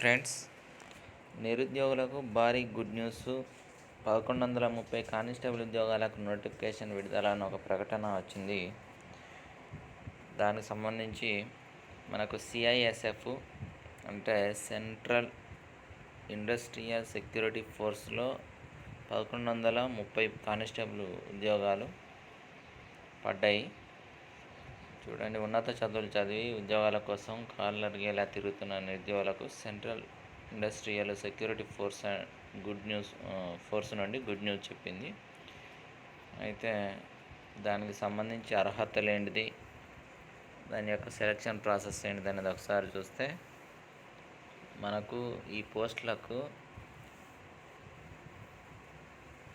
Friends నిరుద్యోగులకు భారీ good news. పదకొండు వందల ముప్పై కానిస్టేబుల్ ఉద్యోగాలకు నోటిఫికేషన్ విడుదల అని ఒక ప్రకటన వచ్చింది. దానికి సంబంధించి మనకు సిఐఎస్ఎఫ్ అంటే సెంట్రల్ ఇండస్ట్రియల్ సెక్యూరిటీ ఫోర్స్లో పదకొండు వందల ముప్పై కానిస్టేబుల్ ఉద్యోగాలు పడ్డాయి. చూడండి ఉన్నత చదువులు చదివి ఉద్యోగాల కోసం కాళ్ళు అరిగేలా తిరుగుతున్న నిరుద్యోగులకు central industrial security force good news force నుండి గుడ్ న్యూస్ చెప్పింది. అయితే దానికి సంబంధించి అర్హతలు ఏంటిది దాని యొక్క సెలక్షన్ ప్రాసెస్ ఏంటిది అనేది ఒకసారి చూస్తే మనకు ఈ పోస్టులకు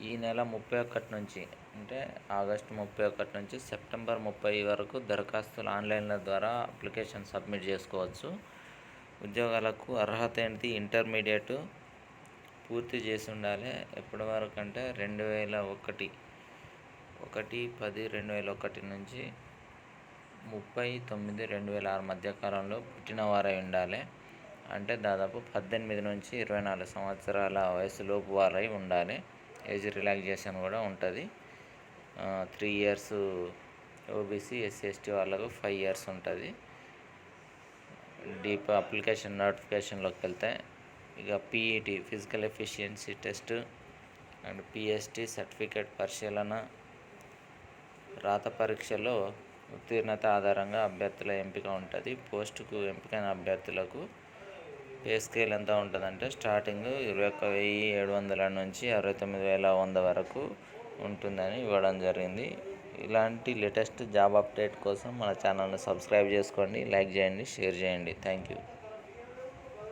ఈ నెల ముప్పై ఒకటి నుంచి అంటే ఆగస్టు ముప్పై ఒకటి నుంచి సెప్టెంబర్ ముప్పై వరకు దరఖాస్తులు ఆన్లైన్ల ద్వారా అప్లికేషన్ సబ్మిట్ చేసుకోవచ్చు. ఉద్యోగాలకు అర్హత ఏంటి? ఇంటర్మీడియట్ పూర్తి చేసి ఉండాలి. ఎప్పటి వరకు అంటే రెండు వేల ఒకటి ఒకటి పది రెండు వేల ఒకటి నుంచి ముప్పై తొమ్మిది రెండు వేల ఆరు మధ్య కాలంలో ఉండాలి. అంటే దాదాపు పద్దెనిమిది నుంచి ఇరవై నాలుగు సంవత్సరాల వయసులోపు వారై ఉండాలి. ఏజ్ రిలాక్సేషన్ కూడా ఉంటుంది. Three years OBC SC ST వాళ్ళకు ఫైవ్ ఇయర్స్ ఉంటుంది. డీప్ అప్లికేషన్ నోటిఫికేషన్లోకి వెళ్తే ఇక PET physical efficiency test and PST certificate పరిశీలన రాత పరీక్షలో ఉత్తీర్ణత ఆధారంగా అభ్యర్థుల ఎంపిక ఉంటుంది. పోస్టుకు ఎంపికైన అభ్యర్థులకు పే స్కేల్ ఎంత ఉంటుందంటే స్టార్టింగ్ ఇరవై ఒక్క వెయ్యి ఏడు వందల నుంచి అరవై తొమ్మిది వేల వంద వరకు ఉంటుందని ఇవ్వడం జరిగింది. ఇలాంటి లేటెస్ట్ జాబ్ అప్డేట్ కోసం మన ఛానల్ని సబ్స్క్రైబ్ చేసుకోండి లైక్ చేయండి షేర్ చేయండి. Thank you.